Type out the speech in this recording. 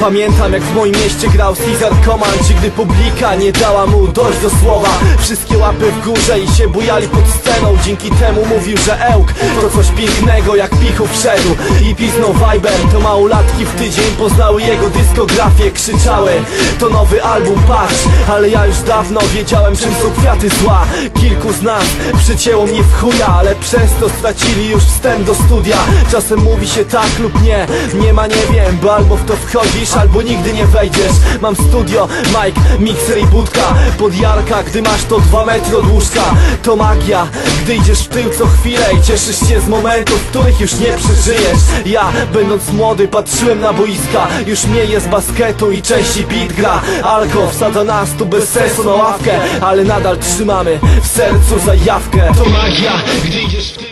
Pamiętam jak w moim mieście grał Caesar Comanche Gdy publika nie dała mu dojść do słowa Wszystkie łapy w górze i się bujali pod sceną. Dzięki temu mówił, że Ełk to coś pięknego Jak pichu wszedł. I piznął Viber To małolatki w tydzień poznały jego dyskografię. Krzyczały, to nowy album, patrz. Ale ja już dawno wiedziałem czym są kwiaty zła. Kilku z nas przycięło mnie w chuja Ale przez to stracili już wstęp do studia. Czasem mówi się tak lub nie Nie ma nie wiem, bo albo w to wchodzisz Albo nigdy nie wejdziesz. Mam studio, mic, mikser i budka. Pod jarka, gdy masz to dwa metry od łóżka. To magia, gdy idziesz w tył co chwilę I cieszysz się z momentów, których już nie przeżyjesz. Ja, będąc młody, patrzyłem na boiska. Już mniej z basketu i części beat gra. Alko wsadza nas tu bez sensu na ławkę. Ale nadal trzymamy w sercu zajawkę. To magia, gdy idziesz w tył